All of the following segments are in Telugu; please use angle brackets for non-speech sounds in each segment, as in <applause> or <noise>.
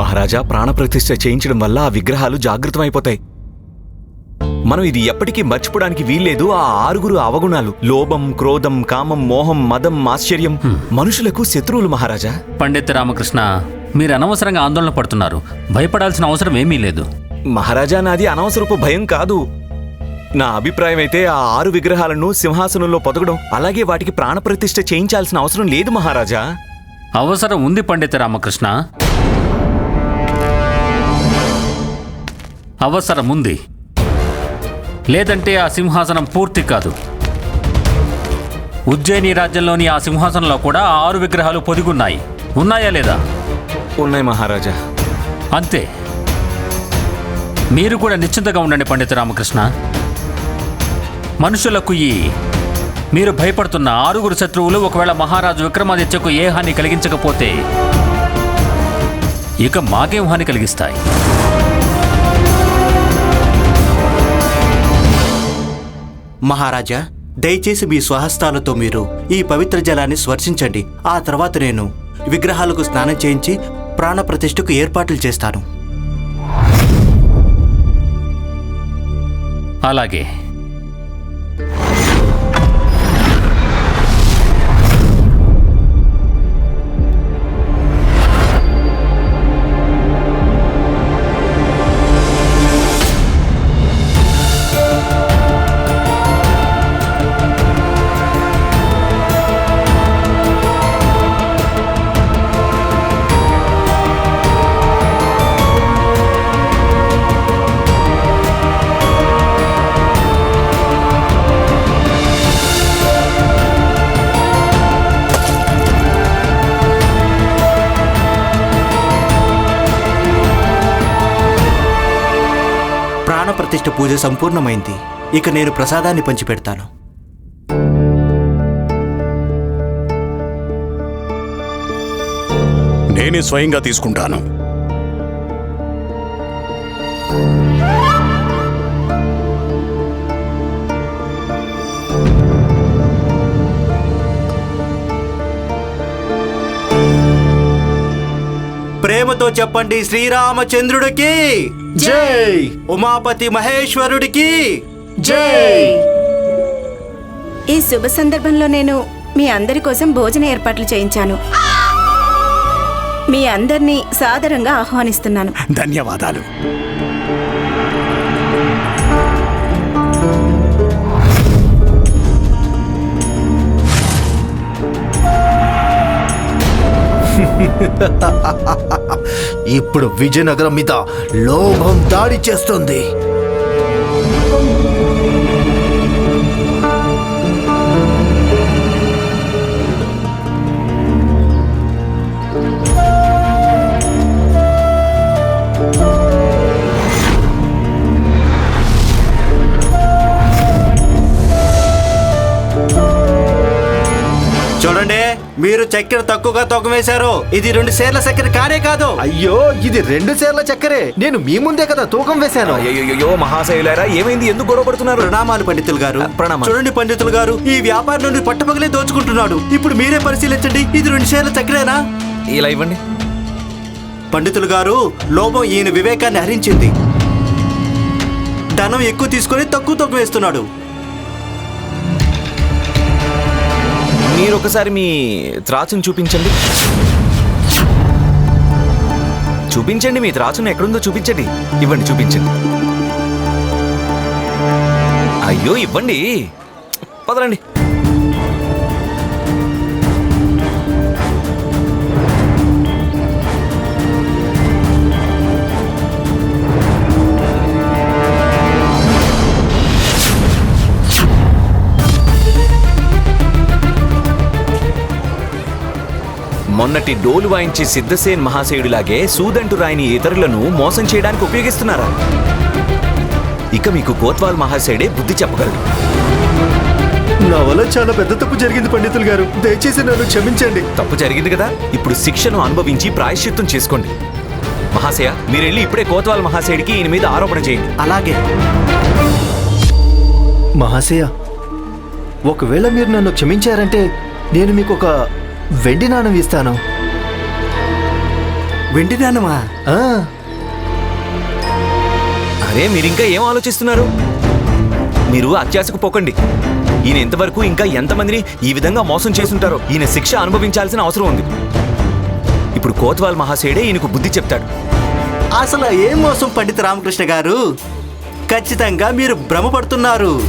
మహారాజా ప్రాణప్రతిష్ఠ చేయించడం వల్ల ఆ విగ్రహాలు జాగృతమైపోతాయి. మనం ఇది ఎప్పటికీ మర్చిపోవడానికి వీల్లేదు. ఆ ఆరుగురు అవగుణాలు లోభం క్రోధం కామం మోహం మదం ఆశ్చర్యం మనుషులకు శత్రువులు మహారాజా. పండిత రామకృష్ణ మీరు అనవసరంగా ఆందోళన పడుతున్నారు. భయపడాల్సిన అవసరం ఏమీ లేదు. మహారాజా నాది అనవసరపు భయం కాదు. నా అభిప్రాయం అయితే ఆ ఆరు విగ్రహాలను సింహాసనంలో పొదగడం అలాగే వాటికి ప్రాణప్రతిష్ఠ చేయించాల్సిన అవసరం లేదు మహారాజా. అవసరం ఉంది పండిత రామకృష్ణ. అవసరం ఉంది లేదంటే ఆ సింహాసనం పూర్తి కాదు. ఉజ్జయిని రాజ్యంలోని ఆ సింహాసనంలో కూడా ఆరు విగ్రహాలు పొదిగున్నాయి. ఉన్నాయా లేదా? ఉన్నాయి మహారాజా. అంతే. మీరు కూడా నిశ్చింతగా ఉండండి పండిత రామకృష్ణ. మనుషులకు ఈ మీరు భయపడుతున్న ఆరుగురు శత్రువులు ఒకవేళ మహారాజు విక్రమాదిత్యకు ఏ హాని కలిగించకపోతే ఇక మాకేం హాని కలిగిస్తాయి? మహారాజా దయచేసి మీ స్వహస్తాలతో మీరు ఈ పవిత్ర జలాన్ని స్వర్శించండి ఆ తర్వాత నేను విగ్రహాలకు స్నానం చేయించి ప్రాణప్రతిష్ఠకు ఏర్పాట్లు చేస్తాను. అలాగే. ప్రాణప్రతిష్ఠ పూజ సంపూర్ణమైంది. ఇక నేను ప్రసాదాన్ని పంచిపెడతాను. నేనే స్వయంగా తీసుకుంటాను. ప్రేమతో చెప్పండి శ్రీరామచంద్రుడికి. జై. ఉమాపతి మహేశ్వరుడికి. జై. ఈ శుభ సందర్భంలో నేను మీ అందరి కోసం భోజన ఏర్పాట్లు చేయించాను. మీ అందరినీ సాదరంగా ఆహ్వానిస్తున్నాను. ధన్యవాదాలు. <laughs> ఇప్పుడు విజయనగరం మీద లోభం దాడి చేస్తుంది. చూడండి. మీరు చక్కెర తక్కువగా తొక్క వేశారు ఇది రెండు సేర్ల చక్కెర కానే కాదు. అయ్యో ఇది రెండు సేర్ల చక్కరే. నేను మీ ముందే కదా తూకం వేశాను. అయ్యో మహాశైలారా ఏమైంది? ఎందుకు గొడవ పడుతున్నారు ప్రణామాలు పండితులు గారు. ప్రణామాలు. చూడండి పండితులు గారు ఈ వ్యాపారి నుండి పట్టపగలే దోచుకుంటున్నాడు. ఇప్పుడు మీరే పరిశీలించండి ఇది రెండు సేర్ల చక్కెరేనా? ఇలా ఇవ్వండి. పండితులు గారు లోభం ఈయన వివేకాన్ని హరించింది. ధనం ఎక్కువ తీసుకొని తక్కువ తక్కువ వేస్తున్నాడు మీరు ఒకసారి మీ త్రాచును చూపించండి. చూపించండి మీ త్రాచును ఎక్కడుందో చూపించండి. ఇవ్వండి చూపించండి. అయ్యో ఇవ్వండి. మొన్నటి డోలు వాయించి సిద్ధసేన్ మహాశయుడిలాగే సూదంటు రాయిని ఇతరులను మోసం చేయడానికి ఉపయోగిస్తున్నారా? ఇక మీకు కోత్వాల్ మహాశయుడే బుద్ధి చెప్పగలడు. నా వల్ల చాలా పెద్ద తప్పు జరిగింది పండితులు గారు. దయచేసి నన్ను క్షమించండి. తప్పు జరిగింది కదా? ఇప్పుడు శిక్షను అనుభవించి ప్రాయశ్చిత్తం చేసుకోండి. మహాశయ మీరెళ్ళి ఇప్పుడే కోత్వాల్ మహాశయుడికి ఈయన మీద ఆరోపణ చేయండి. అలాగే. మహాశయ ఒకవేళ మీరు నన్ను క్షమించారంటే నేను మీకు ఒక వెండి నాణం ఇస్తాను. వెండి నానమా ఆ, అరే మీరింకా ఏం ఆలోచిస్తున్నారు? మీరు అత్యాశకు పోకండి. ఈయన ఇంతవరకు ఇంకా ఎంతమందిని ఈ విధంగా మోసం చేసుంటారో ఈయన శిక్ష అనుభవించాల్సిన అవసరం ఉంది. ఇప్పుడు కోత్వాల్ మహాశయుడే ఈయనకు బుద్ధి చెప్తాడు. అసలు ఏం మోసం పండిత రామకృష్ణ గారు? ఖచ్చితంగా మీరు భ్రమపడుతున్నారు.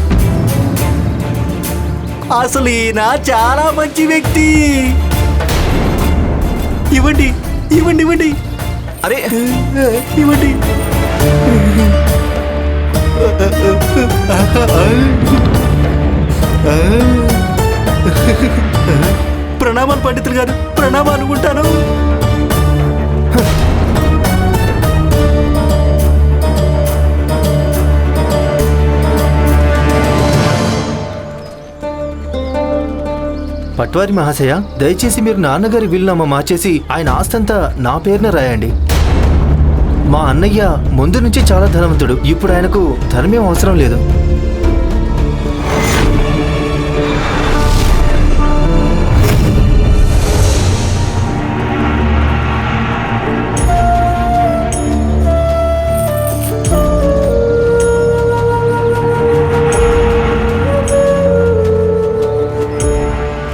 అసలు ఈయన చాలా మంచి వ్యక్తి. ఇవ్వండి ఇవ్వండి ఇవ్వండి. అరే. ఇవ్వండి. ప్రణామాలు పండితులు గారు ప్రణామాలు అనుకుంటాను పట్వారి మహాశయ దయచేసి మీరు నాన్నగారి విల్నామా మార్చేసి ఆయన ఆస్తంతా నా పేరున రాయండి. మా అన్నయ్య ముందు నుంచి చాలా ధనవంతుడు. ఇప్పుడు ఆయనకు ధనమేం అవసరం లేదు.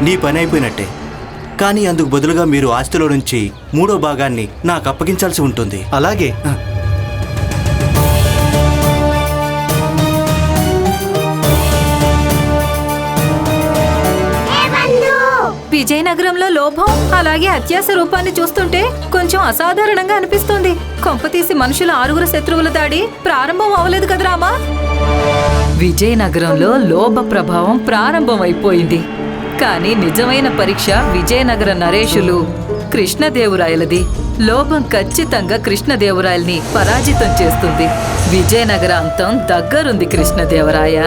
నీ పని అయిపోయినట్టే. కానీ అందుకు బదులుగా మీరు ఆస్తిలో నుంచి మూడో భాగాన్ని నాకు అప్పగించాల్సి ఉంటుంది. అలాగే. విజయనగరంలో లోభం అలాగే అత్యాస రూపాన్ని చూస్తుంటే కొంచెం అసాధారణంగా అనిపిస్తుంది. కొంపతీసి మనుషుల ఆరుగురు శత్రువుల దాడి ప్రారంభం అవ్వలేదు కదా రామా? విజయనగరంలో లోభ ప్రభావం ప్రారంభమైపోయింది. కానీ నిజమైన పరీక్ష విజయనగర నరేషులు కృష్ణదేవరాయలది. లోభం ఖచ్చితంగా కృష్ణదేవరాయల్ని పరాజితం చేస్తుంది. విజయనగర అంతం దగ్గరుంది కృష్ణదేవరాయ.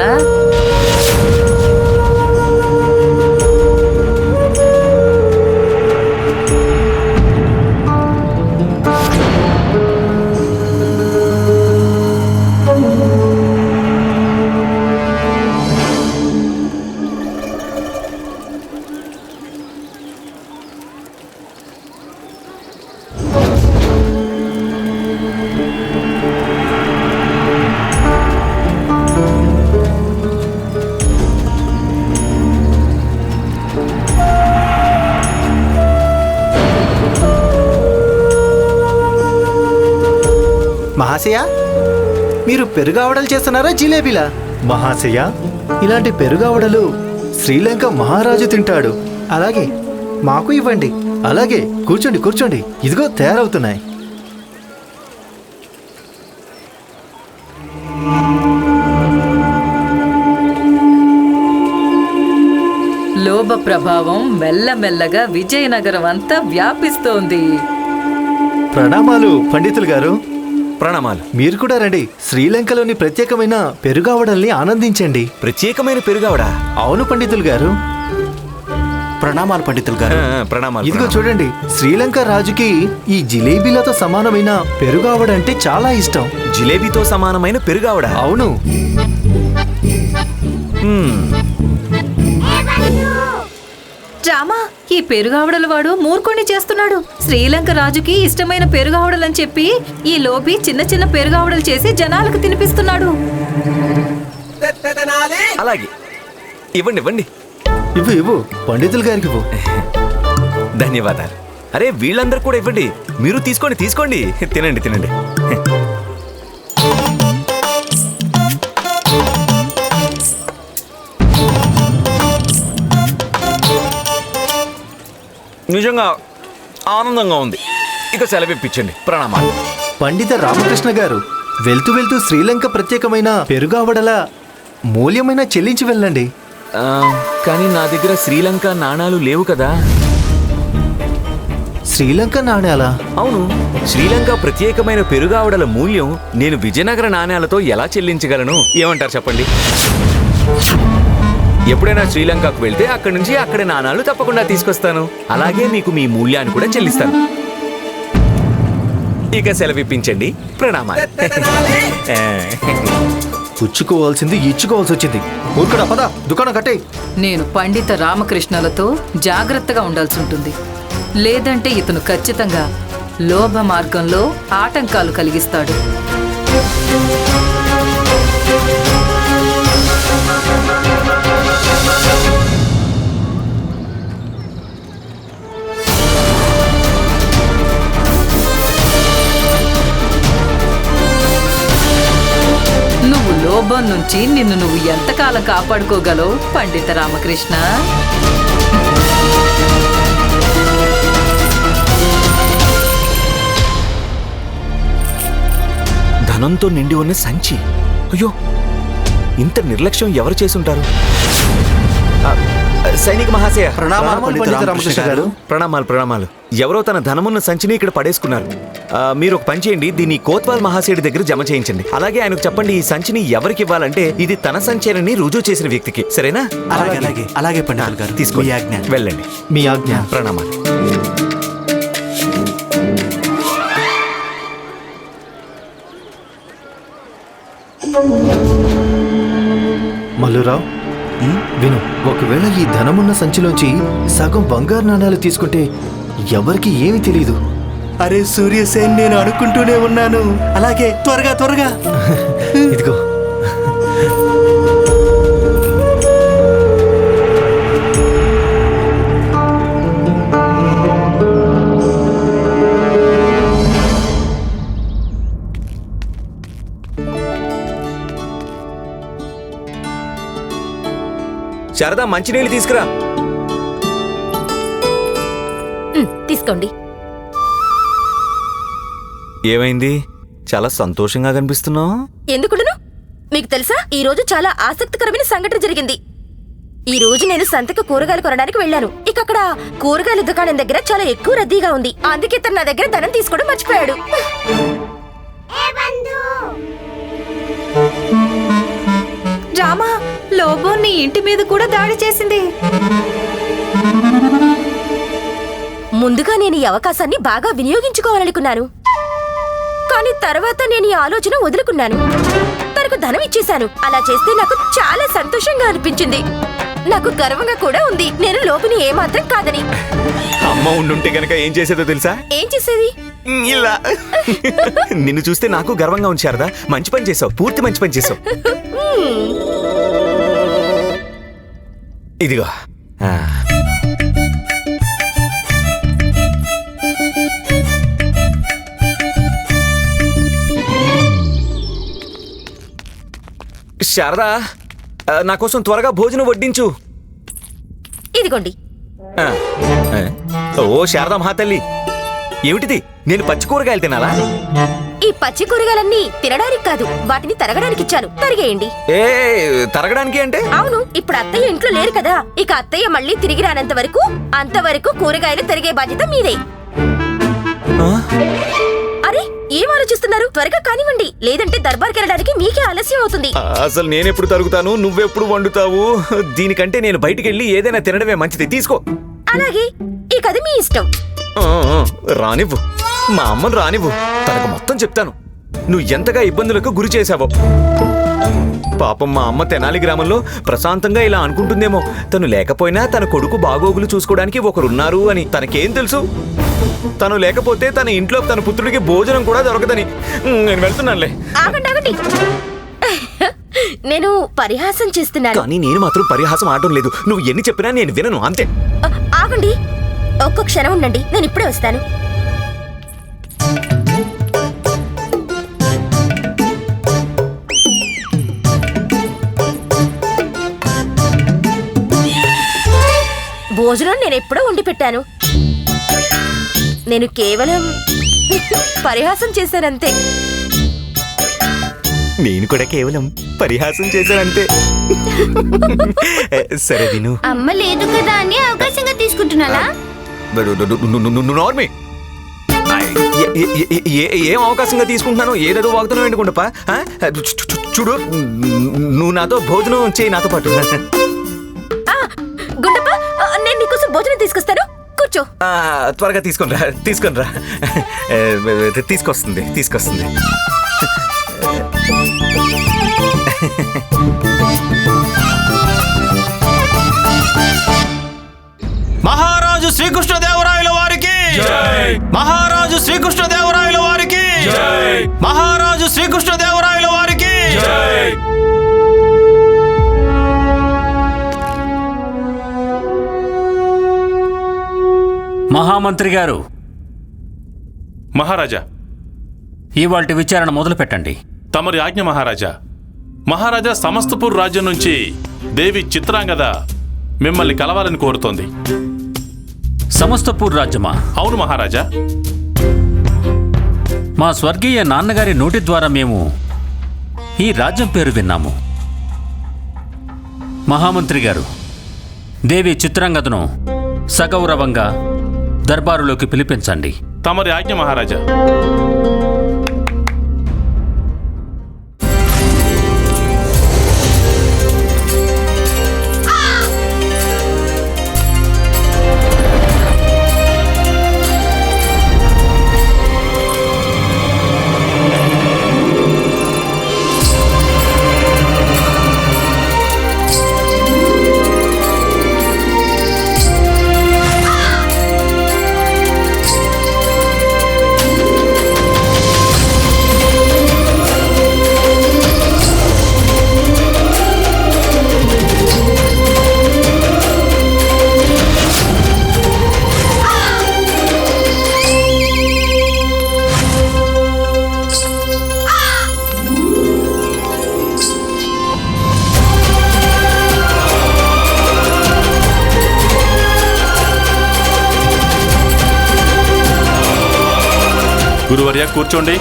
మహాశయ? మీరు పెరుగావడలు చేస్తున్నారా జిలేబీలా? మహాశయ? ఇలాంటి పెరుగావడలు శ్రీలంక మహారాజు తింటాడు. అలాగే మాకు ఇవ్వండి. అలాగే కూర్చోండి కూర్చోండి. ఇదిగో తయారవుతున్నాయి. లోభ ప్రభావం మెల్లమెల్లగా విజయనగరం అంతా వ్యాపిస్తోంది. ప్రణామాలు పండితులు గారు. ప్రణామాలు. మీరు కూడా రండి. శ్రీలంకలోని ప్రత్యేకమైన పెరుగావడల్ని ఆనందించండి. ప్రత్యేకమైన పెరుగావడా? అవును పండితులు గారు. ప్రణామాలు పండితులు గారు. ఆ, ప్రణామాలు ఇదిగో. చూడండి శ్రీలంక రాజుకి ఈ జిలేబీలతో సమానమైన పెరుగావడ అంటే చాలా ఇష్టం. జిలేబీతో సమానమైన పెరుగావడా? అవును. హ్మ్. ఈ పెరుగావడల వాడు మూర్ఖుణ్ణి చేస్తున్నాడు. శ్రీలంక రాజుకి ఇష్టమైన పెరుగావడలని చెప్పి ఈ లోపి చిన్న చిన్న పెరుగావడలు చేసి జనాలకు తినిపిస్తున్నాడు. అలాగే. ఇవ్వండి ఇవ్వండి. ఇవ్వు ఇవ్వు. పండితులు గారికి ఇవ్వు. ధన్యవాదాలు. అరే వీళ్ళందరూ కూడా ఇవ్వండి. మీరు తీసుకోండి తీసుకోండి. తినండి తినండి. నిజంగా ఆనందంగా ఉంది. ఇక సెలవిప్పించండి. ప్రణామాలు. పండిత రామకృష్ణ గారు వెళ్తూ వెళ్తూ శ్రీలంక ప్రత్యేకమైన పెరుగావడల మూల్యమైన చెల్లించి వెళ్ళండి. కానీ నా దగ్గర శ్రీలంక నాణాలు లేవు కదా. శ్రీలంక నాణ్యాల అవును. శ్రీలంక ప్రత్యేకమైన పెరుగావడల మూల్యం నేను విజయనగర నాణ్యాలతో ఎలా చెల్లించగలను? ఏమంటారు చెప్పండి? ఎప్పుడైనా శ్రీలంకకు వెళ్తే అక్కడి నుంచి అక్కడి నాణాలు తప్పకుండా తీసుకొస్తాను. అలాగే మీకు మీ మూల్యాన్ని కూడా చెల్లిస్తాను. ఇక సెలవిప్పించండి. ప్రణామాలు. పుచ్చుకోవాల్సింది ఇచ్చుకోవాల్సి వచ్చింది ఊరుకుడా పద దుకాణం కట్టే. నేను పండిత రామకృష్ణలతో జాగ్రత్తగా ఉండాల్సి ఉంటుంది లేదంటే ఇతను ఖచ్చితంగా లోభ మార్గంలో ఆటంకాలు కలిగిస్తాడు. నువ్వు నుంచి నిన్ను నువ్వు ఎంతకాలం కాపాడుకోగలవు పండిత రామకృష్ణ? ధనంతో నిండి ఉన్న సంచి. అయ్యో ఇంత నిర్లక్ష్యం ఎవరు చేసుంటారు? సైనిక మహాశయ. ప్రణామాలు పండిత రామకృష్ణ గారు. ప్రణామాలు ప్రణామాలు. ఎవరో తన ధనమున్న సంచిని ఇక్కడ పడేసుకున్నారు. ఆ, మీరు ఒక పని చేయండి దీన్ని కోత్వాల్ మహాశయుడి దగ్గర జమ చేయించండి. అలాగే ఆయనకు చెప్పండి ఈ సంచిని ఎవరికి ఇవ్వాలంటే ఇది తన సంచేనని రుజువు చేసిన వ్యక్తికి. సరేనా? అలాగే అలాగే. అలాగే. పండితులు గారు. తీసుకో మీ ఆజ్ఞ. వెళ్ళండి. మీ ఆజ్ఞ. ప్రణామాలు. మల్లురావు విను ఒకవేళ ఈ ధనమున్న సంచిలోంచి సగం బంగారు నాణాలు తీసుకుంటే ఎవరికి ఏమీ తెలియదు అరే సూర్యసేన్ నేను అనుకుంటూనే ఉన్నాను. అలాగే త్వరగా త్వరగా. <laughs> ఇదిగో శారదా మంచినీళ్ళు తీసుకురా. తీసుకోండి. ఏమైంది? చాలా సంతోషంగా కనిపిస్తున్నావు. ఎందుకుడును? మీకు తెలుసా ఈ రోజు చాలా ఆసక్తికరమైన సంఘటన జరిగింది. ఈ రోజు నేను సంతకు కూరగాయలు కొనడానికి వెళ్ళాను. ఇక అక్కడ కూరగాయల దుకాణం దగ్గర చాలా ఎక్కువ రద్దీగా ఉంది. అందుకే తను నా దగ్గర ధనం తీసుకోవడం మర్చిపోయాడు. రామా లోబో నీ ఇంటి మీద కూడా దాడి చేసింది. ముందుగా నేను ఈ అవకాశాన్ని బాగా వినియోగించుకోవాలనుకున్నాను. కానీ తర్వాత నేను ఈ ఆలోచన వదులుకున్నాను. తనకు ధనం ఇచ్చేశాను. అలా చేస్తే నాకు చాలా సంతోషంగా అనిపించింది. నాకు గర్వంగా కూడా ఉంది. నేను లోపుని ఏమాత్రం కాదని. అమ్మ ఉండుంటే గనక ఏం చేసేదో తెలుసా? ఏం చేసేది? ఇలా. నిన్ను చూస్తే నాకు గర్వంగా ఉంది శారదా. మంచి పని చేసావు. పూర్తి మంచి పని చేసావు. ఇదిగో ఆ. శారదా ఆ, నా కోసం త్వరగా భోజనం వడ్డించు ఇదిగోండి ఆ. ఆ. ఓ శారదా మహాతల్లి ఏమిటిది? నేను పచ్చి కూరగాయలు తినాలా? ఈ పచ్చి కూరగాయలన్నీ తినడానికి కాదు వాటిని తరగడానికి ఇచ్చాను. తరిగేయండి. ఏ తరగడానికి అంటే? అవును ఇప్పుడు అత్తయ్య ఇంట్లో లేరు కదా. ఇక అత్తయ్య మళ్ళీ తిరిగి రానంత వరకు అంతవరకు కూరగాయలు తరిగే బాధ్యత మీదే? అరే ఏం ఆలోచిస్తున్నారు? త్వరగా కానివ్వండి. లేదంటే దర్బార్కి వెళ్ళడానికి మీకే ఆలస్యం అవుతుంది. అసలు నేనెప్పుడు తరుగుతాను? నువ్వెప్పుడు వండుతావు? దీనికంటే నేను బయటికి వెళ్ళి ఏదైనా తినడమే మంచిది. తీసుకో. అలాగే ఇక అది మీ ఇష్టం. రానివ్వు. మా అమ్మను రానివ్వు. తనకు మొత్తం చెప్తాను. నువ్వు ఎంతగా ఇబ్బందులకు గురి చేశావో. పాపం మా అమ్మ తెనాలి గ్రామంలో ప్రశాంతంగా ఇలా అనుకుంటుందేమో. తను లేకపోయినా తన కొడుకు బాగోగులు చూసుకోవడానికి ఒకరున్నారు అని తనకేం తెలుసు? తను లేకపోతే తన ఇంట్లో తన పుత్రుడికి భోజనం కూడా దొరకదని. నేను వెళ్తున్నానులే. నేను పరిహాసం చేస్తున్నాను. కానీ నేను మాత్రం పరిహాసం ఆడటం లేదు. నువ్వు ఎన్ని చెప్పినా నేను వినను అంతే. ఆగండి. ఒక్క క్షణం ఉండండి నేను ఇప్పుడే వస్తాను. భోజనం నేను ఎప్పుడో వండి పెట్టాను. నేను కేవలం పరిహాసం చేశానంతే. నేను కూడా కేవలం పరిహాసం చేశానంతే. <laughs> సరే విను. అమ్మ లేదు కదా అని అవకాశంగా తీసుకుంటున్నానా? నార్మే. ఏం అవకాశంగా తీసుకుంటున్నాను ఏదేదో వాగుతున్నావు ఏంటుకుంటప్ప చూడు నువ్వు నాతో భోజనం చేయి నాతో పాటు. గుండప్ప నేను నీకోసం భోజనం తీసుకొస్తాను. కూర్చో. ఆ, త్వరగా తీసుకొని రా తీసుకొని రా. తీసుకొస్తుంది తీసుకొస్తుంది. మహారాజు వారికి మహారాజు శ్రీకృష్ణదేవరాయల వారికి. మహారాజు శ్రీకృష్ణదేవరాయల వారికి. మహామంత్రి గారు మహారాజా. ఇవాల్టి విచారణ మొదలు పెట్టండి తమరి ఆజ్ఞ మహారాజా. మహారాజా సమస్తపూర్ రాజ్యం నుంచి దేవి చిత్రాంగద మిమ్మల్ని కలవాలని కోరుతోంది. సమస్తపూర్ రాజ్యమా? అవును మహారాజా. మా స్వర్గీయ నాన్నగారి నోటి ద్వారా మేము ఈ రాజ్యం పేరు విన్నాము. మహామంత్రి గారు దేవి చిత్రాంగదను సగౌరవంగా దర్బారులోకి పిలిపించండి. తమరి ఆజ్ఞ మహారాజా. కూర్చోండి.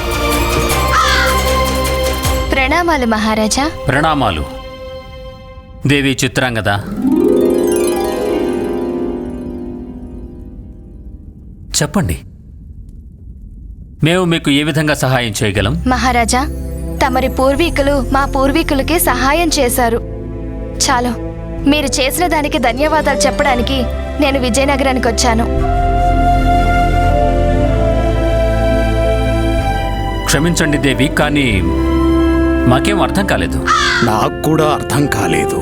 ప్రణామాలు మహారాజా. ప్రణామాలు. దేవి చిత్రాంగద. చెప్పండి. మేము మీకు ఏ విధంగా సహాయం చేయగలం? మహారాజా తమరి పూర్వీకులు మా పూర్వీకులకి సహాయం చేశారు. చాలు మీరు చేసిన దానికి ధన్యవాదాలు చెప్పడానికి నేను విజయనగరానికి వచ్చాను క్షమించండి దేవి కానీ మాకేం అర్థం కాలేదు. నాకు కూడా అర్థం కాలేదు.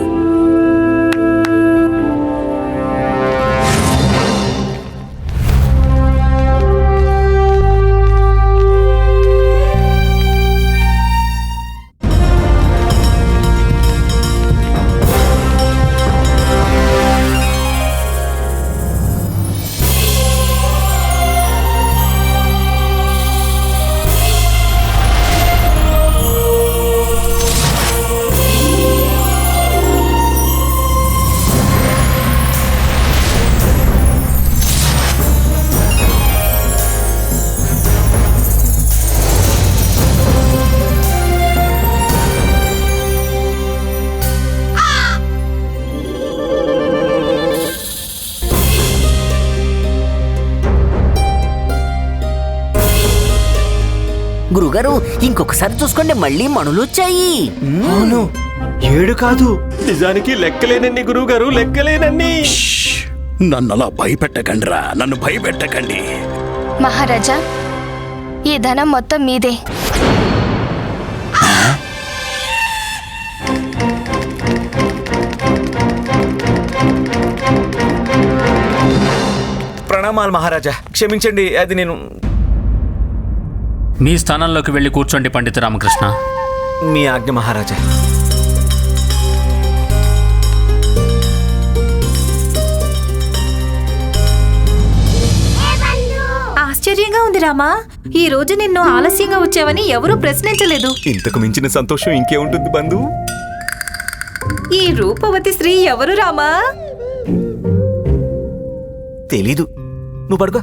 గురుగారు ఇంకొకసారి చూసుకోండి మళ్ళీ మణులు వచ్చాయి. అవును. ఏడు కాదు. నిజానికి లెక్కలేనన్ని గురువు గారు లెక్కలేనన్ని నన్ను అలా భయపెట్టకండిరా నన్ను భయపెట్టకండి. మహారాజా ఈ ధనం మొత్తం మీదే. ప్రణామాలు మహారాజా. క్షమించండి అది నేను మీ స్థానంలోకి వెళ్ళి కూర్చోండి పండిత రామకృష్ణ. మీ ఆజ్ఞ మహారాజా. ఆశ్చర్యంగా ఉంది రామా. ఈ రోజు నిన్ను ఆలస్యంగా వచ్చావని ఎవరూ ప్రశ్నించలేదు. ఇంతకు మించిన సంతోషం ఇంకేముంటుంది బంధు? ఈ రూపవతి స్త్రీ ఎవరు రామా? తెలీదు. నువ్వు పడుకో.